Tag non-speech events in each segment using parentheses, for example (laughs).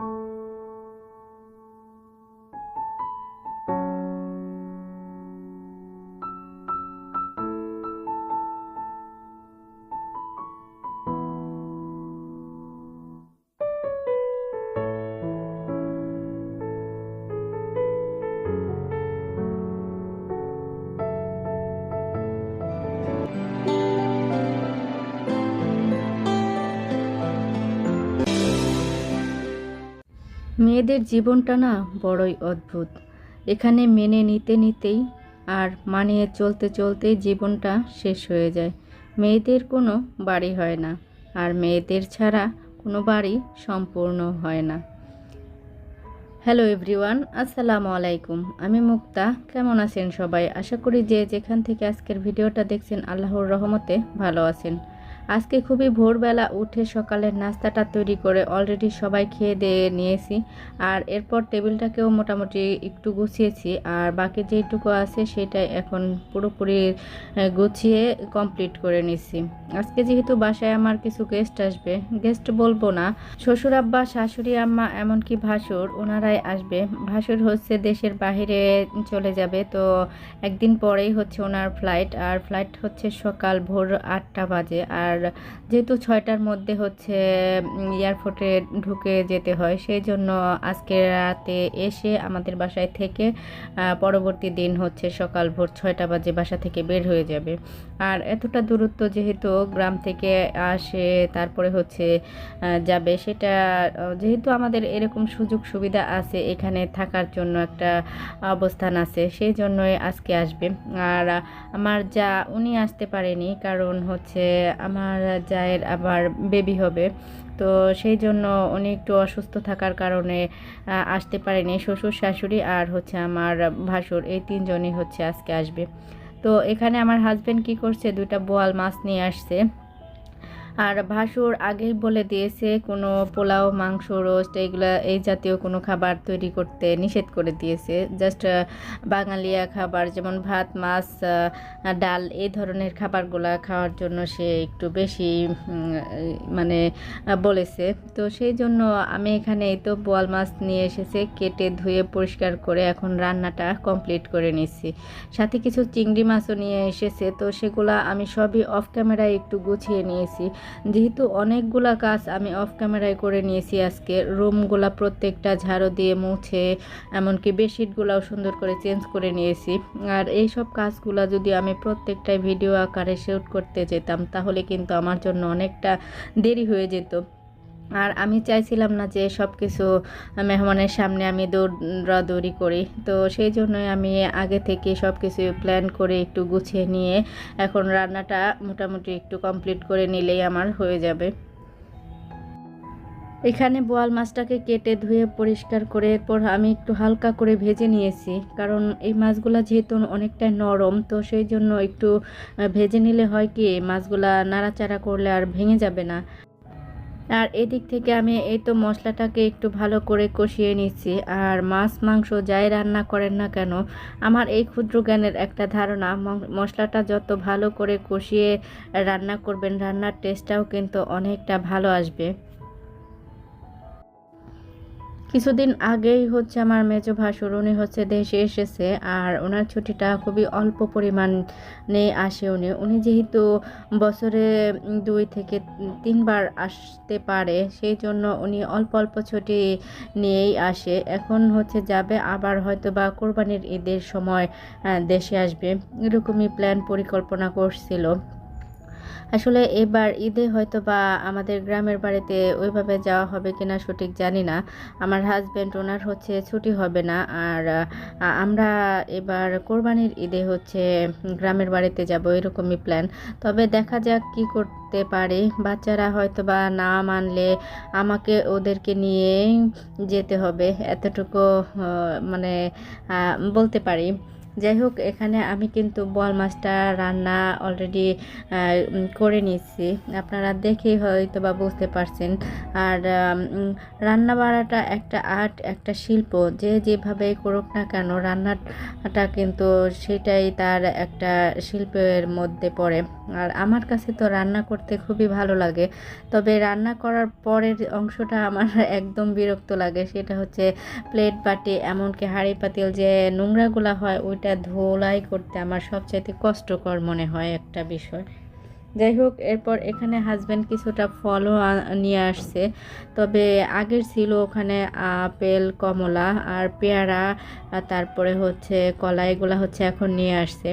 Bye. মেয়েদের জীবনটা না বড়ই অদ্ভুত। এখানে মেনে নিতে নিতেই আর মানিয়ে চলতে চলতে জীবনটা শেষ হয়ে যায়। মেয়েদের কোনো বাড়ি হয় না আর মেয়েদের ছাড়া কোনো বাড়ি সম্পূর্ণ হয় না। হ্যালো এভরিওয়ান, আসসালামু আলাইকুম। আমি মুক্তা। কেমন আছেন সবাই? আশা করি যে যেখান থেকে আজকের ভিডিওটা দেখছেন, আল্লাহর রহমতে ভালো আছেন। আজকে খুবই ভোরবেলা উঠে সকালের নাস্তাটা তৈরি করে অলরেডি সবাই খেয়ে দিয়ে নিয়েছি। আর এরপর টেবিলটাকেও মোটামুটি একটু গুছিয়েছি। আর বাকি যেটুকু আছে সেটাই এখন পুরোপুরি গুছিয়ে কমপ্লিট করে নিচ্ছি আজকে যেহেতু বাসায় আমার কিছু গেস্ট আসবে গেস্ট বলব না। শ্বশুর আব্বা, শাশুড়ি আম্মা, এমনকি ভাসুর ওনারাই আসবে। ভাসুর হচ্ছে দেশের বাইরে চলে যাবে, তো একদিন পরেই হচ্ছে ওনার ফ্লাইট আর ফ্লাইট হচ্ছে সকাল ভোর আটটা বাজে। আর যেহেতু ছয়টার মধ্যে হচ্ছে এয়ারপোর্টে ঢুকে যেতে হয়, সেই জন্য আজকে রাতে এসে আমাদের বাসায় থেকে পরবর্তী দিন হচ্ছে সকাল ভোর ছয়টা বাজে বাসা থেকে বের হয়ে যাবে। আর এতটা দূরত্ব যেহেতু গ্রাম থেকে আসে, তারপরে হচ্ছে যাবে, সেটা যেহেতু আমাদের এরকম সুযোগ সুবিধা আছে, এখানে থাকার জন্য একটা অবস্থান আছে, সেই জন্যই আজকে আসবে। আর আমার যা, উনি আসতে পারেনি, কারণ হচ্ছে, আমার জায়ের আবার বেবি হবে। তো সেই জন্য উনি একটু অসুস্থ থাকার কারণে আসতে পারেনি। শ্বশুর, শাশুড়ি আর হচ্ছে আমার ভাসুর, এই তিনজনই হচ্ছে আজকে আসবে। তো এখানে আমার হাজব্যান্ড কি করছে? দুইটা বোয়াল মাছ নিয়ে আসছে। আর ভাসুর আগেই বলে দিয়েছে, কোনো পোলাও, মাংস, রোস্ট এইগুলা এই জাতীয় কোনো খাবার তৈরি করতে নিষেধ করে দিয়েছে। জাস্ট বাঙালিয়া খাবার, যেমন ভাত, মাছ ডাল, এই ধরনের খাবারগুলা খাওয়ার জন্য সে একটু বেশি মানে বলেছে। তো সেই জন্য আমি এখানে এই তো বোয়াল মাছ নিয়ে এসেছে, কেটে ধুয়ে পরিষ্কার করে এখন রান্নাটা কমপ্লিট করে নিচ্ছি। সাথে কিছু চিংড়ি মাছও নিয়ে এসেছে, তো সেগুলা আমি সবই অফ ক্যামেরায় একটু গুছিয়ে নিয়েছি। যেহেতু অনেকগুলা কাজ আমি অফ ক্যামেরায় করে নিয়েছি আজকে রুমগুলা প্রত্যেকটা ঝাড়ু দিয়ে মুছে, এমনকি বেডশিটগুলাও সুন্দর করে চেঞ্জ করে নিয়েছি। আর এই সব কাজগুলা যদি আমি প্রত্যেকটাই ভিডিও আকারে শ্যুট করতে যেতাম, তাহলে কিন্তু আমার জন্য অনেকটা দেরি হয়ে যেত। আর আমি চাইছিলাম না যে সব কিছু মেহমানের সামনে আমি দৌড়াদৌড়ি করি। তো সেই জন্যই আমি আগে থেকে সব কিছু প্ল্যান করে একটু গুছিয়ে নিয়ে এখন রান্নাটা মোটামুটি একটু কমপ্লিট করে নিলেই আমার হয়ে যাবে। এখানে বোয়াল মাছটাকে কেটে ধুয়ে পরিষ্কার করে এরপর আমি একটু হালকা করে ভেজে নিয়েছি। কারণ এই মাছগুলা যেহেতু অনেকটা নরম, তো সেই জন্য একটু ভেজে নিলে হয় কি, মাছগুলা নাড়াচাড়া করলে আর ভেঙে যাবে না। আর এদিক থেকে আমি এই তো মশলাটাকে একটু ভালো করে কষিয়ে নিচ্ছি। আর মাছ, মাংস যাই রান্না করেন না কেন, আমার এই ক্ষুদ্র জ্ঞানের একটা ধারণা মশলাটা যত ভালো করে কষিয়ে রান্না করবেন, রান্নার টেস্টটাও কিন্তু অনেকটা ভালো আসবে। কিছুদিন আগেই হচ্ছে আমার মেজো ভাসুর, উনি হচ্ছে দেশে এসেছে আর ওনার ছুটিটা খুবই অল্প পরিমাণে আসে উনি। উনি যেহেতু বছরে দুই থেকে তিনবার আসতে পারে, সেই জন্য উনি অল্প অল্প ছুটি নিয়েই আসে। এখন হচ্ছে যাবে, আবার হয়তো বা কোরবানির ঈদের সময় দেশে আসবে। এরকমই প্ল্যান পরিকল্পনা করছিল। আসলে এবার ঈদে হয়তো বা আমাদের গ্রামের বাড়িতে ওইভাবে যাওয়া হবে কিনা সঠিক জানি না। আমার হাজব্যান্ড ওনার হচ্ছে ছুটি হবে না আর আমরা এবার কোরবানির ঈদে হচ্ছে গ্রামের বাড়িতে যাব এরকমই প্ল্যান তবে দেখা যাক কি করতে পারি। বাচ্চারা হয়তো বা না মানলে আমাকে ওদেরকে নিয়েই যেতে হবে। এতটুকু মানে বলতে পারি। যাই হোক, এখানে আমি কিন্তু বল মাছটা রান্না অলরেডি করে নিচ্ছি আপনারা দেখেই হয়তো বা বুঝতে পারছেন। আর রান্না বাড়াটা একটা আর্ট, একটা শিল্প। যে যেভাবে করুক না কেন, রান্নাটা কিন্তু সেটাই তার একটা শিল্পের মধ্যে পড়ে। আর আমার কাছে তো রান্না করতে খুবই ভালো লাগে। তবে রান্না করার পরের অংশটা আমার (laughs) একদম বিরক্ত লাগে। সেটা হচ্ছে প্লেট বাটি, এমনকি হাঁড়ি পাতিল যে নোংরাগুলা হয় ওইটা ধোলাই করতে আমার সবচাইতে কষ্টকর মনে হয় একটা বিষয়। যাই হোক, এরপর এখানে হাজব্যান্ড কিছুটা ফলও নিয়ে আসছে। তবে আগের ছিল ওখানে আপেল, কমলা আর পেয়ারা তারপরে হচ্ছে কলা, এগুলা হচ্ছে এখন নিয়ে আসছে।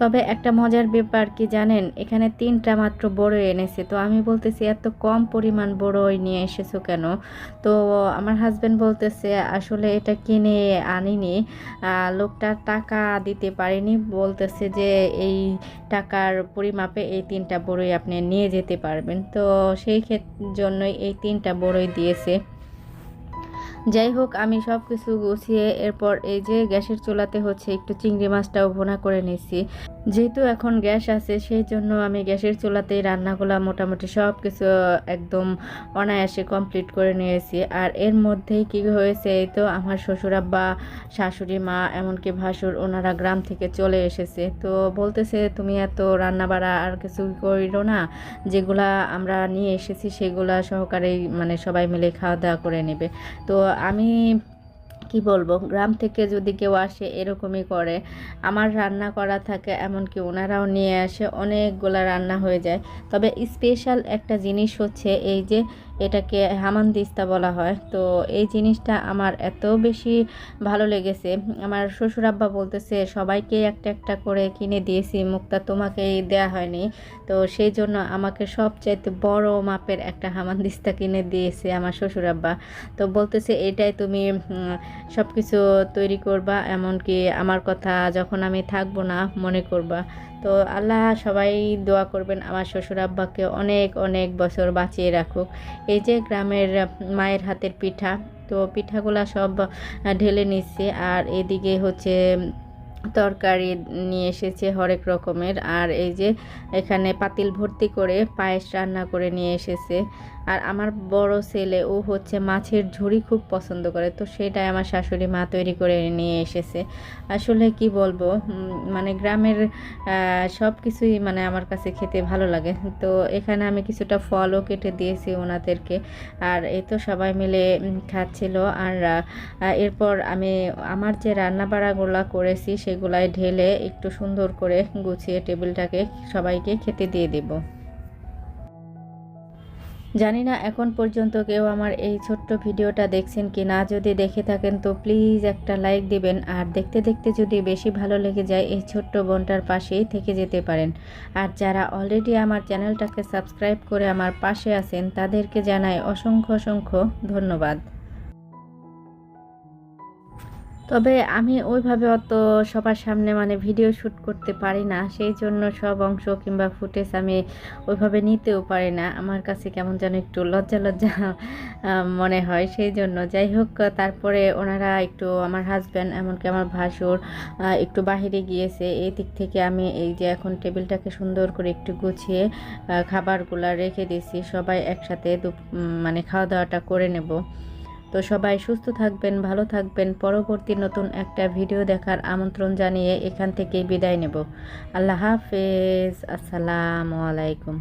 তবে একটা মজার ব্যাপার কি জানেন? এখানে তিনটা মাত্র বড়ই এনেছে। তো আমি বলতেছি, এত কম পরিমাণ বড়ই নিয়ে এসেছ কেন? তো আমার হাজব্যান্ড বলতেছে, আসলে এটা কিনে আনিনি। লোকটা টাকা দিতে পারেনি। বলতেছে যে এই টাকার পরিমাপে এই তিনটা বড়ই আপনি নিয়ে যেতে পারবেন। তো সেই জন্যই এই তিনটা বড়ই দিয়েছে। যাই হোক আমি সব কিছু গুছিয়ে এরপর এই যে গ্যাসের চুলাতে হচ্ছে একটু চিংড়ি মাছটাও ভোনা করে নিচ্ছি যেহেতু এখন গ্যাস আছে সেই জন্য আমি গ্যাসের চুলাতেই রান্নাগুলো মোটামুটি সব কিছু একদম অনায়াসে কমপ্লিট করে নিয়েছি। আর এর মধ্যেই কি হয়েছে, এই তো আমার শ্বশুরাব্বা শাশুড়ি মা, এমনকি ভাসুর, ওনারা গ্রাম থেকে চলে এসেছে। তো বলতেছে, তুমি এত রান্না বাড়া আর কিছু করিলো না। যেগুলা আমরা নিয়ে এসেছি, সেগুলা সহকারেই মানে সবাই মিলে খাওয়া দাওয়া করে নেবে। তো আমি কি বলব? গ্রাম থেকে যদি কেউ আসে, এরকমই করে। আমার রান্না করা থাকে এমনকি ওনারাও নিয়ে আসে, অনেকগুলা রান্না হয়ে যায়। তবে স্পেশাল একটা জিনিস হচ্ছে এই যে এটাকে হামানদিস্তা বলা হয়। তো এই জিনিসটা আমার এত বেশি ভালো লেগেছে। আমার শ্বশুর আব্বা বলতেছে, সবাইকে একটা একটা করে কিনে দিয়েছি, মুক্তা তোমাকেই দেয়া হয়নি। তো সেই জন্য আমাকে সবচাইতে বড় মাপের একটা হামানদিস্তা কিনে দিয়েছে আমার শ্বশুর আব্বা তো বলতেছে, এটাই তুমি সব কিছু তৈরি করবা, এমনকি আমার কথা যখন আমি থাকব না, মনে করবা। তো আল্লাহ সবাই দোয়া করবেন আমার শ্বশুর আব্বাকে অনেক অনেক বছর বাঁচিয়ে রাখুক। এই যে গ্রামের মায়ের হাতের পিঠা তো পিঠাগুলা সব ঢেলে নিচ্ছে। আর এদিকে হচ্ছে তরকারি নিয়ে এসেছে হরেক রকমের। আর এই যে এখানে পাতিল ভর্তি করে পায়েস রান্না করে নিয়ে এসেছে। আর আমার বড় ছেলে, ও হচ্ছে মাছের ঝুড়ি খুব পছন্দ করে, তো সেটাই আমার শাশুড়ি মা তৈরি করে নিয়ে এসেছে। আসলে কি বলব মানে গ্রামের সব কিছুই মানে আমার কাছে খেতে ভালো লাগে। তো এখানে আমি কিছুটা ফলও কেটে দিয়েছি ওনাদেরকে। আর এই তো সবাই মিলে খাচ্ছিল। আর এরপর আমি, আমার যে রান্না বাড়াগুলো করেছি সেগুলাই ঢেলে একটু সুন্দর করে গুছিয়ে টেবিলটাকে সবাইকে খেতে দিয়ে দেবো। জানি না এখন পর্যন্ত কেউ আমার এই ছোট্ট ভিডিওটা দেখছেন কি না যদি দেখে থাকেন তো প্লিজ একটা লাইক দিবেন, আর দেখতে দেখতে যদি বেশি ভালো লেগে যায় এই ছোট্ট বোনটার পাশেই থেকে যেতে পারেন। আর যারা অলরেডি আমার চ্যানেলটাকে সাবস্ক্রাইব করে আমার পাশে আছেন, তাদেরকে জানাই অসংখ্য অসংখ্য ধন্যবাদ। তবে আমি ওইভাবে অত সবার সামনে মানে ভিডিও শ্যুট করতে পারি না। সেই জন্য সব অংশ কিংবা ফুটেজ আমি ওইভাবে নিতেও পারি না। আমার কাছে কেমন যেন একটু লজ্জা লজ্জা মনে হয়। সেই জন্য যাই হোক, তারপরে ওনারা একটু আমার হাজব্যান্ড এমনকি আমার ভাসুর একটু বাহিরে গিয়েছে। এই দিক থেকে আমি এই যে এখন টেবিলটাকে সুন্দর করে একটু গুছিয়ে খাবারগুলা রেখে দিয়েছি। সবাই একসাথে মানে খাওয়া দাওয়াটা করে নেব। তো সবাই সুস্থ থাকবেন, ভালো থাকবেন। পরবর্তী নতুন একটা ভিডিও দেখার আমন্ত্রণ জানিয়ে এখান থেকে বিদায় নেব। আল্লাহ হাফেজ। আসসালামু আলাইকুম।